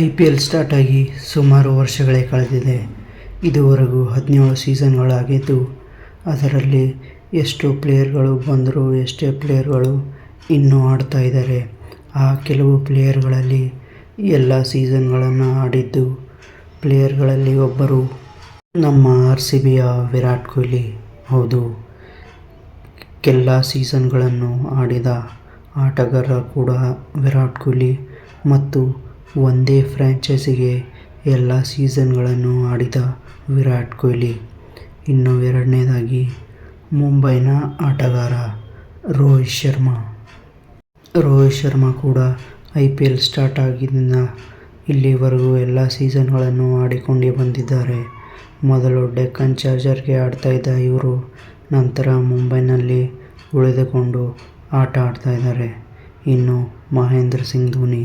I P L start ಆಗಿ ಸುಮಾರು ವರ್ಷಗಳೇ ಕಳೆದಿದೆ. ಇದುವರೆಗೂ ಹದಿನೇಳು ಸೀಸನ್ಗಳಾಗಿದ್ದು, ಅದರಲ್ಲಿ ಎಷ್ಟು ಪ್ಲೇಯರ್ಗಳು ಬಂದರು ಎಷ್ಟೇ ಪ್ಲೇಯರ್ಗಳು ಇನ್ನೂ ಆಡ್ತಾ ಇದ್ದಾರೆ. ಆ ಕೆಲವು ಪ್ಲೇಯರ್ಗಳಲ್ಲಿ ಎಲ್ಲ ಸೀಸನ್ಗಳನ್ನು ಆಡಿದ್ದು, ಪ್ಲೇಯರ್ಗಳಲ್ಲಿ ಒಬ್ಬರು ನಮ್ಮ ಆರ್ ಸಿ ಬಿಯ ವಿರಾಟ್ ಕೊಹ್ಲಿ. ಹೌದು ಕೆಲ ಸೀಸನ್ಗಳನ್ನು ಆಡಿದ ಆಟಗಾರ ಕೂಡ ವಿರಾಟ್ ಕೊಹ್ಲಿ ಮತ್ತು ಒಂದೇ ಫ್ರ್ಯಾಂಚೈಸಿಗೆ ಎಲ್ಲ ಸೀಸನ್ಗಳನ್ನು ಆಡಿದ ವಿರಾಟ್ ಕೊಹ್ಲಿ. ಇನ್ನು ಎರಡನೇದಾಗಿ ಮುಂಬೈನ ಆಟಗಾರ ರೋಹಿತ್ ಶರ್ಮಾ. ರೋಹಿತ್ ಶರ್ಮಾ ಕೂಡ ಐ ಪಿ ಎಲ್ ಸ್ಟಾರ್ಟ್ ಆಗಿದ್ದರಿಂದ ಇಲ್ಲಿವರೆಗೂ ಎಲ್ಲ ಸೀಸನ್ಗಳನ್ನು ಆಡಿಕೊಂಡೇ ಬಂದಿದ್ದಾರೆ. ಮೊದಲು ಡೆಕ್ಕನ್ ಚಾರ್ಜರ್ಗೆ ಆಡ್ತಾ ಇದ್ದ ಇವರು ನಂತರ ಮುಂಬೈನಲ್ಲಿ ಉಳಿದುಕೊಂಡು ಆಟ ಆಡ್ತಾ ಇದ್ದಾರೆ. ಇನ್ನು ಮಹೇಂದ್ರ ಸಿಂಗ್ ಧೋನಿ.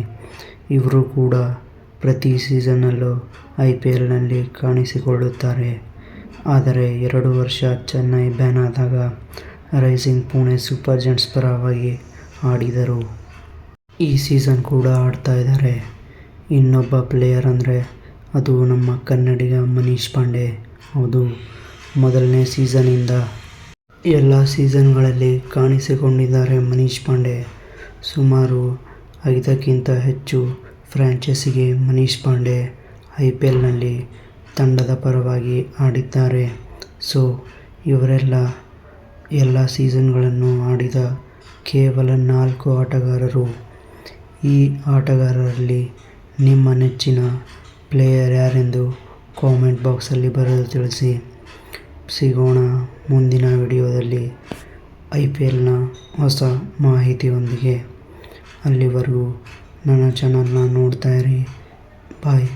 ಇವರು ಕೂಡ ಪ್ರತಿ ಸೀಸನಲ್ಲೂ ಐ ಪಿ ಎಲ್ನಲ್ಲಿ ಕಾಣಿಸಿಕೊಳ್ಳುತ್ತಾರೆ. ಆದರೆ ಎರಡು ವರ್ಷ ಚೆನ್ನೈ ಬ್ಯಾನ್ ಆದಾಗ ರೈಸಿಂಗ್ ಪುಣೆ ಸೂಪರ್ ಜೆಂಟ್ಸ್ ಪರವಾಗಿ ಆಡಿದರು. ಈ ಸೀಸನ್ ಕೂಡ ಆಡ್ತಾ ಇದ್ದಾರೆ. ಇನ್ನೊಬ್ಬ ಪ್ಲೇಯರ್ ಅಂದರೆ ಅದು ನಮ್ಮ ಕನ್ನಡಿಗ ಮನೀಶ್ ಪಾಂಡೆ. ಹೌದು, ಮೊದಲನೇ ಸೀಸನ್ನಿಂದ ಎಲ್ಲ ಸೀಸನ್ಗಳಲ್ಲಿ ಕಾಣಿಸಿಕೊಂಡಿದ್ದಾರೆ ಮನೀಶ್ ಪಾಂಡೆ. ಸುಮಾರು ಐದಕ್ಕಿಂತ ಹೆಚ್ಚು ಫ್ರ್ಯಾಂಚೈಸಿಗೆ ಮನೀಶ್ ಪಾಂಡೆ ಐ ಪಿ ಎಲ್ನಲ್ಲಿ ತಂಡದ ಪರವಾಗಿ ಆಡಿದ್ದಾರೆ. ಸೊ, ಇವರೆಲ್ಲ ಎಲ್ಲ ಸೀಸನ್ಗಳನ್ನು ಆಡಿದ ಕೇವಲ ನಾಲ್ಕು ಆಟಗಾರರು. ಈ ಆಟಗಾರರಲ್ಲಿ ನಿಮ್ಮ ನೆಚ್ಚಿನ ಪ್ಲೇಯರ್ ಯಾರೆಂದು ಕಾಮೆಂಟ್ ಬಾಕ್ಸಲ್ಲಿ ಬರೆದು ತಿಳಿಸಿ. ಸಿಗೋಣ ಮುಂದಿನ ವಿಡಿಯೋದಲ್ಲಿ ಐ ಪಿ ಎಲ್ನ ಹೊಸ ಮಾಹಿತಿಯೊಂದಿಗೆ. ಅಲ್ಲಿವರೆಗೂ ನನ್ನ ಚಾನಲ್ನ ನೋಡ್ತಾ ಇರಿ ಬಾಯ್